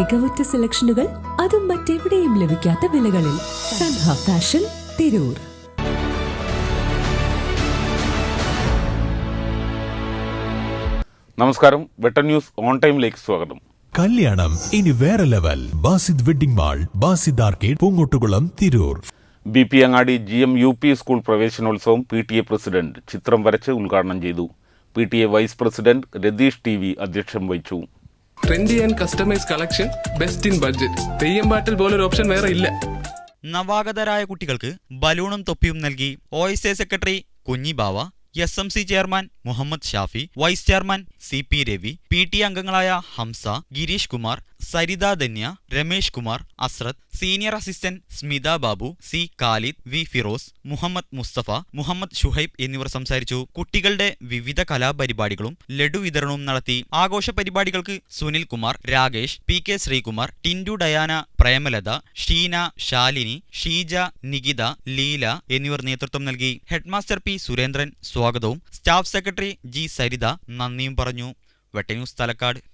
മികവുറ്റ സെലക്ഷനുകൾ അതും മറ്റെവിടെയും ലഭിക്കാത്ത വിലകളിൽ സൻഹ ഫാഷൻ തിരൂർ. നമസ്കാരം. വെട്ടൻ ന്യൂസ് ഓൺ ടൈമിലേക്ക് സ്വാഗതം. കല്യാണം ഇനി വേറെ level. Basid wedding mall Basid arcade Poongottukulam Tirur. B P Angadi G M U P school പ്രവേശനോത്സവം പി ടി എ പ്രസിഡന്റ് ചിത്രം വരച്ച് ഉദ്ഘാടനം ചെയ്തു. P T A vice president Ratheesh T V അധ്യക്ഷം വഹിച്ചു. Trendy and customize collection best in budget Theyyam പാട്ടിൽ പോലൊരു option വേറെ ഇല്ല. നവാഗതരായ കുട്ടികൾക്ക് ബലൂണും തൊപ്പിയും നൽകി O S A secretary Kunhibava S M C chairman Muhammad Shafi vice chairman C P Ravi P T അംഗങ്ങളായ Hamsa Gireesh Kumar Saritha Dhanya Ramesh Kumar Asrath senior assistant Smitha Babu C Khalid V Firoz Muhammad Musthafa Muhammad Shuhaib എന്നിവർ സംസാരിച്ചു. കുട്ടികളുടെ വിവിധ കലാപരിപാടികളും ലഡു വിതരണവും നടത്തി. ആഘോഷ പരിപാടികൾക്ക് Sunil Kumar Rakesh P K Sreekumar Tindu Diana Premalatha Sheena Shalini Sheeja Nikitha Leela എന്നിവർ നേതൃത്വം നൽകി. ഹെഡ്മാസ്റ്റർ പി സുരേന്ദ്രൻ സ്വാഗതവും. സ്റ്റാഫ് സെക്രട്ടറി ജി സരിത നന്ദിയും പറഞ്ഞു. വെട്ടന്യൂസ് തലക്കാട്.